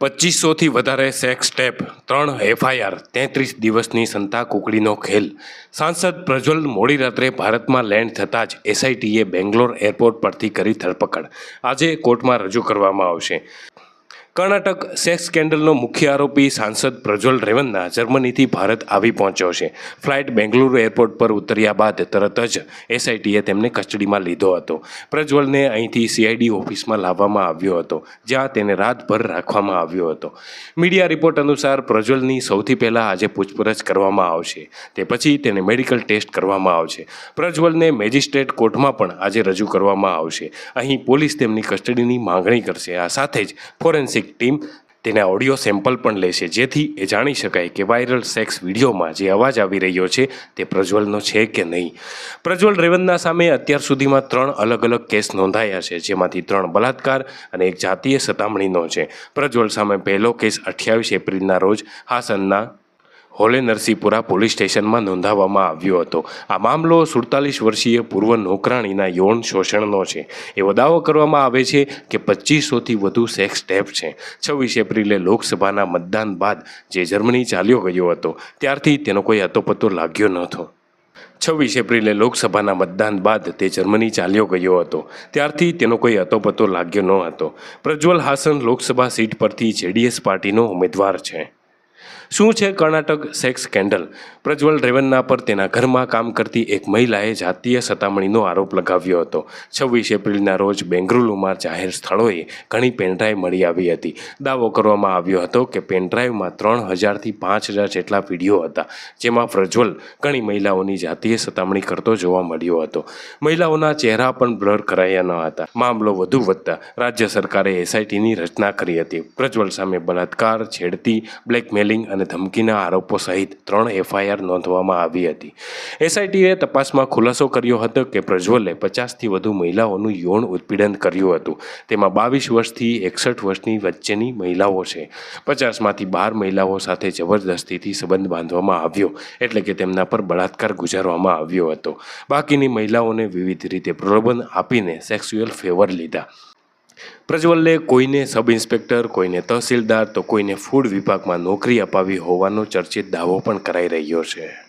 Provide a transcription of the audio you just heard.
પચીસોથી વધારે sex tap ત્રણ FIR તેત્રીસ દિવસની સંતા કુકડીનો ખેલ. સાંસદ પ્રજ્વલ મોડી રાત્રે ભારતમાં લેન્ડ થતાં જ એસઆઈટીએ બેંગ્લોર એરપોર્ટ પરથી કરી ધરપકડ. આજે કોર્ટમાં રજૂ કરવામાં આવશે. કર્ણાટક સેક્સ સ્કેન્ડલનો મુખ્ય આરોપી સાંસદ પ્રજ્વલ રેવન્ના જર્મનીથી ભારત આવી પહોંચ્યો છે. ફ્લાઇટ બેંગલુરુ એરપોર્ટ પર ઉતર્યા બાદ તરત જ એસઆઈટીએ તેમને કસ્ટડીમાં લીધો હતો. પ્રજ્વલને અહીંથી સીઆઈડી ઓફિસમાં લાવવામાં આવ્યો હતો, જ્યાં તેને રાતભર રાખવામાં આવ્યો હતો. મીડિયા રિપોર્ટ અનુસાર પ્રજ્વલની સૌથી પહેલાં આજે પૂછપરછ કરવામાં આવશે. તે પછી તેને મેડિકલ ટેસ્ટ કરવામાં આવશે. પ્રજ્વલને મેજિસ્ટ્રેટ કોર્ટમાં પણ આજે રજૂ કરવામાં આવશે. અહીં પોલીસ તેમની કસ્ટડીની માંગણી કરશે. આ સાથે જ ફોરેન્સિક ટીમ તેના ઓડિયો સેમ્પલ પણ લેશે જેથી એ જાણી શકાય કે વાયરલ સેક્સ વિડીયોમાં જે અવાજ આવી રહ્યો છે તે પ્રજ્વલનો છે કે નહીં. પ્રજ્વલ રેવન્ના સામે અત્યાર સુધીમાં ત્રણ અલગ અલગ કેસ નોંધાયા છે, જેમાંથી ત્રણ બલાત્કાર અને એક જાતીય સતામણીનો છે. પ્રજ્વલ સામે પહેલો કેસ અઠ્યાવીસ એપ્રિલના રોજ હાસનના હોલે નરસિંહપુરા પોલીસ સ્ટેશનમાં નોંધાવવામાં આવ્યો હતો. આ મામલો સુડતાલીસ વર્ષીય પૂર્વ નોકરાણીના યૌન શોષણનો છે. એવો દાવો કરવામાં આવે છે કે પચીસોથી વધુ સેક્સ ટેપ છે. છવ્વીસ એપ્રિલે લોકસભાના મતદાન બાદ જે જર્મની ચાલ્યો ગયો હતો, ત્યારથી તેનો કોઈ અતોપતો લાગ્યો નહોતો. છવ્વીસ એપ્રિલે લોકસભાના મતદાન બાદ તે જર્મની ચાલ્યો ગયો હતો. ત્યારથી તેનો કોઈ અતોપતો લાગ્યો ન હતો પ્રજ્વલ હાસન લોકસભા સીટ પરથી જેડીએસ પાર્ટીનો ઉમેદવાર છે. શું છે કર્ણાટક સેક્સ સ્કેન્ડલ? પ્રજ્વલ રેવન્ના પર તેના ઘરમાં કામ કરતી એક મહિલાએ જાતીય સતામણીનો આરોપ લગાવ્યો હતો. છવ્વીસ એપ્રિલના રોજ બેંગલુરુમાં જાહેર સ્થળોએ ઘણી પેનડ્રાઈવ મળી આવી હતી. દાવો કરવામાં આવ્યો હતો કે પેનડ્રાઈવમાં ત્રણ હજારથી પાંચ હજાર જેટલા વીડિયો હતા, જેમાં પ્રજ્વલ ઘણી મહિલાઓની જાતીય સતામણી કરતો જોવા મળ્યો હતો. મહિલાઓના ચહેરા પણ બ્લર કરાયા ન હતા. મામલો વધુ વધતા રાજ્ય સરકારે એસઆઈટીની રચના કરી હતી. પ્રજ્વલ સામે બલાત્કાર છેડતી, બ્લેકમેલિંગ અને ધમકીના આરોપો સહિત ત્રણ એફઆઈઆર નોંધવામાં આવી હતી. એસઆઈટીએ તપાસમાં ખુલાસો કર્યો હતો કે પ્રજ્વલે પચાસથી વધુ મહિલાઓનું યૌન ઉત્પીડન કર્યું હતું. તેમાં બાવીસ વર્ષથી એકસઠ વર્ષની વચ્ચેની મહિલાઓ છે. પચાસમાંથી બાર મહિલાઓ સાથે જબરદસ્તીથી સંબંધ બાંધવામાં આવ્યો એટલે કે તેમના પર બળાત્કાર ગુજારવામાં આવ્યો હતો. બાકીની મહિલાઓને વિવિધ રીતે પ્રલોભન આપીને સેક્સ્યુઅલ ફેવર લીધા. પ્રજ્વલે કોઈને સબ ઇન્સ્પેક્ટર, કોઈને તહસીલદાર, તો કોઈને ફૂડ વિભાગમાં નોકરી અપાવી હોવાનો ચર્ચિત દાવો પણ કરાઈ રહ્યો છે.